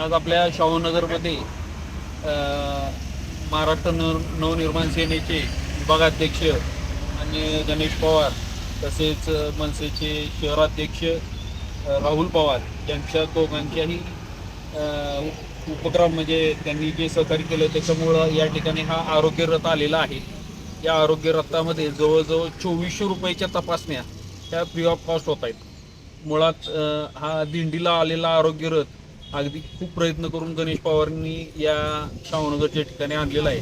आज आपल्या शाहूनगरमध्ये महाराष्ट्र नव नवनिर्माण सेनेचे विभागाध्यक्ष आणि गणेश पवार तसेच मनसेचे शहराध्यक्ष राहुल पवार यांच्या दोघांच्याही उपक्रम म्हणजे त्यांनी जे सहकार्य केलं त्याच्यामुळं या ठिकाणी हा आरोग्य रथ आलेला आहे. या आरोग्य रथामध्ये जवळजवळ चोवीसशे रुपयाच्या तपासण्या त्या फ्री ऑफ कॉस्ट होत आहेत. मुळात हा दिंडीला आलेला आरोग्य रथ अगदी खूप प्रयत्न करून गणेश पवारांनी या शाहूनगरच्या ठिकाणी आणलेला आहे.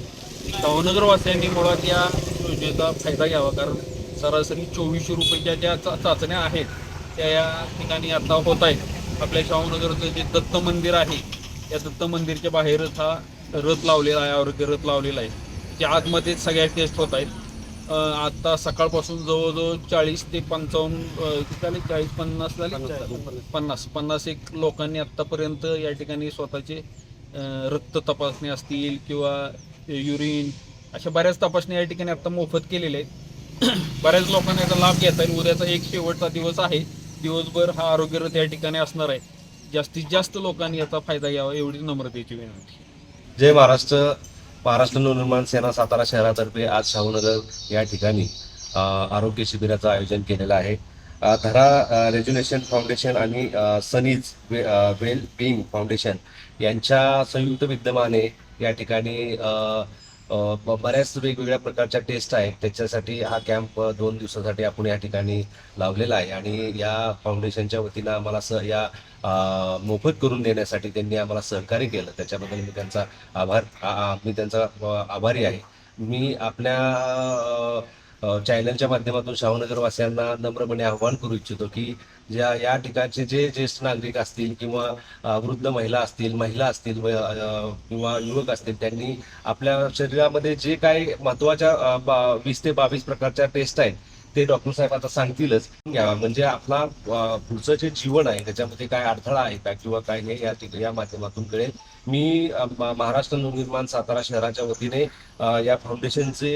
शाहूनगरवासियांनी मुळात या योजनेचा फायदा घ्यावा कारण सरासरी चोवीसशे रुपयाच्या ज्या चा- चाचण्या आहेत त्या या ठिकाणी आता होत आहेत. आपल्या शाहूनगरचं जे दत्त मंदिर आहे या दत्त मंदिरच्या बाहेरच हा रथ लावलेला आहे आरोग्य रथ लावलेला आहे. त्या आतमध्ये सगळ्या टेस्ट होत आहेत. आता सकाळपासून जवळजवळ चाळीस ते पंचावन्न चाळीस पन्नास झाले? पन्नास. पन्नास. एक लोकांनी आत्तापर्यंत या ठिकाणी स्वतःचे रक्त तपासणी असतील किंवा युरिन अशा बऱ्याच तपासण्या या ठिकाणी आता मोफत केलेल्या आहेत. बऱ्याच लोकांना याचा लाभ घेता येईल. उद्याचा एक शेवटचा दिवस आहे. दिवसभर हा आरोग्य रथ या ठिकाणी असणार आहे. जास्तीत जास्त लोकांनी याचा फायदा घ्यावा एवढी नम्रतेची विनंती. जय महाराष्ट्र. महाराष्ट्र नवनिर्माण सेना सातारा शहरातर्फे आज शाहूनगर या ठिकाणी आरोग्य शिबिराचं आयोजन केलेलं आहे. धरा रेज्युलेशन फाउंडेशन आणि सनीज वे- वेल बिईंग फाउंडेशन यांच्या संयुक्त विद्यमाने या ठिकाणी बऱ्याच वेगवेगळ्या प्रकारच्या टेस्ट आहेत. त्याच्यासाठी हा कॅम्प दोन दिवसासाठी आपण या ठिकाणी लावलेला आहे. आणि या फाउंडेशनच्या वतीनं आम्हाला स या मोफत करून देण्यासाठी त्यांनी आम्हाला सहकार्य केलं. त्याच्याबद्दल मी त्यांचा आभार मी त्यांचा आभारी आहे. मी आपल्या चॅनलच्या माध्यमातून शाहूनगरवासियांना नम्रपणे आव्हान करू इच्छितो की ज्या या ठिकाणचे जे ज्येष्ठ नागरिक असतील किंवा वृद्ध महिला असतील महिला असतील किंवा युवक असतील त्यांनी आपल्या शरीरामध्ये जे काही महत्त्वाच्या वीस ते बावीस प्रकारच्या टेस्ट आहेत ते डॉक्टर साहेब आता सांगतीलच. म्हणजे आपला पुढचं जे जीवन आहे त्याच्यामध्ये काय अडथळा आहे का किंवा काय नाही या या माध्यमातून कळेल. मी महाराष्ट्र नवनिर्माण सातारा शहराच्या वतीने या फाउंडेशनचे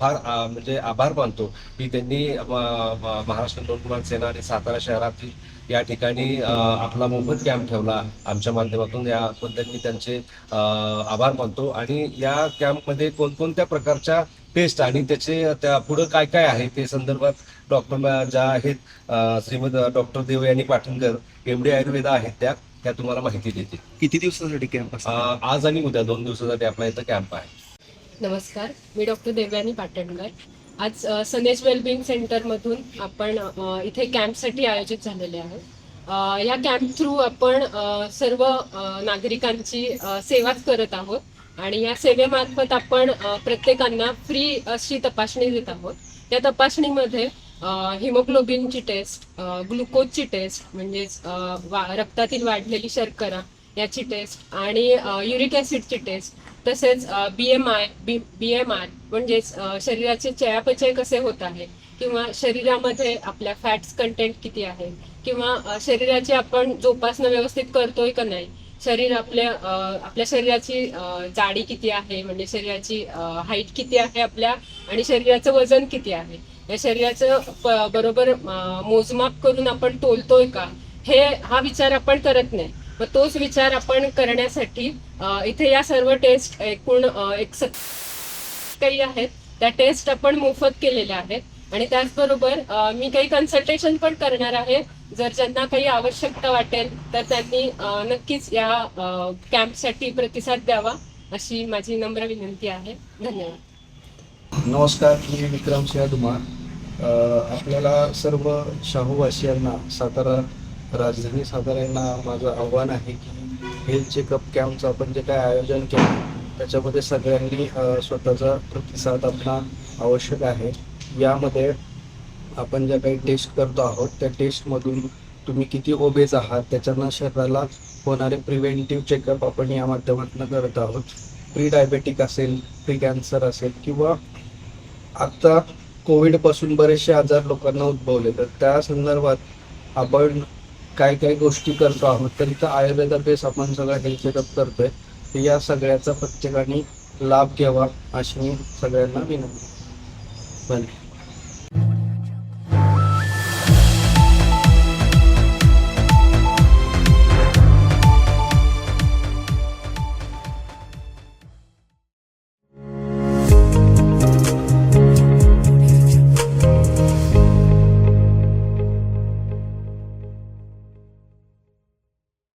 फार म्हणजे आभार मानतो की त्यांनी महाराष्ट्र नवनिर्माण सेना आणि सातारा शहरातील या ठिकाणी आपला मोफत कॅम्प ठेवला. आमच्या माध्यमातून याबद्दल मी त्यांचे आभार मानतो. आणि या कॅम्पमध्ये कोणकोणत्या प्रकारच्या टेस्ट आणि त्याचे त्या पुढं काय काय आहे ते संदर्भात डॉक्टर ज्या आहेत श्रीमद डॉक्टर देवयानी पाटणकर एमडी आयुर्वेदा आहेत त्या त्या तुम्हाला माहिती देतील. किती दिवसासाठी कॅम्प आज आणि उद्या दोन दिवसासाठी आपला इथं कॅम्प आहे. नमस्कार मी डॉक्टर देवयानी पाटणकर. आज सनेज वेलबिंग सेंटरमधून आपण इथे कॅम्पसाठी आयोजित झालेले आहोत. या कॅम्प थ्रू आपण सर्व नागरिकांची सेवाच करत आहोत. आणि या सेवेमार्फत आपण प्रत्येकांना फ्री अशी तपासणी देत आहोत. त्या तपासणीमध्ये हिमोग्लोबिनची टेस्ट ग्लुकोजची टेस्ट म्हणजेच रक्तातील वाढलेली शर्करा याची टेस्ट आणि युरिक ॲसिडची टेस्ट तसेच B M I B B M R म्हणजेच शरीराचे चयापचय कसे होत आहे किंवा शरीरामध्ये आपल्या फॅट्स कंटेंट किती आहे किंवा शरीराची आपण जोपासना व्यवस्थित करतोय का नाही शरीर आपल्या आपल्या शरीराची जाडी किती आहे म्हणजे शरीराची हाईट किती आहे आपल्या आणि शरीराचं वजन किती आहे? या शरीराचं बरोबर मोजमाप करून आपण तोलतोय का? हे हा विचार आपण करत नाही. मग तोच विचार आपण करण्यासाठी इथे या सर्व टेस्ट एकूण एक सत काही आहेत. त्या टेस्ट आपण मोफत केलेल्या आहेत. आणि त्याचबरोबर मी काही कन्सल्टेशन पण करणार आहे. जर ज्यांना काही आवश्यकता वाटेल तर त्यांनी नक्कीच या कॅम्पसाठी प्रतिसाद द्यावा अशी माझी नम्र विनंती आहे. धन्यवाद. नमस्कार मी विक्रम सिंह धुमार आपल्याला सर्व शाहूवासियांना सातारा राजधानी साताऱ्यांना माझं आव्हान आहे की हेल्थ चेकअप कॅम्पचं आपण जे काय आयोजन केलं त्याच्यामध्ये सगळ्यांनी स्वतःचा प्रतिसाद आपला आवश्यक आहे. यामध्ये आपण ज्या काही टेस्ट करतो आहोत त्या टेस्टमधून तुम्ही किती ओबेज आहात त्याच्यानं शरीराला होणारे प्रिव्हेंटिव्ह चेकअप आपण या माध्यमातून करत आहोत. प्री डायबेटिक असेल प्री कॅन्सर असेल किंवा आत्ता कोविडपासून बरेचसे आजार लोकांना उद्भवले. तर त्या संदर्भात आपण काय काय गोष्टी करतो आहोत तर इथं आयुर्वेदा बेस आपण सगळं हेल्थ चेकअप करतोय. तर या सगळ्याचा प्रत्येकाने लाभ घ्यावा अशी मी सगळ्यांना विनंती. धन्यवाद.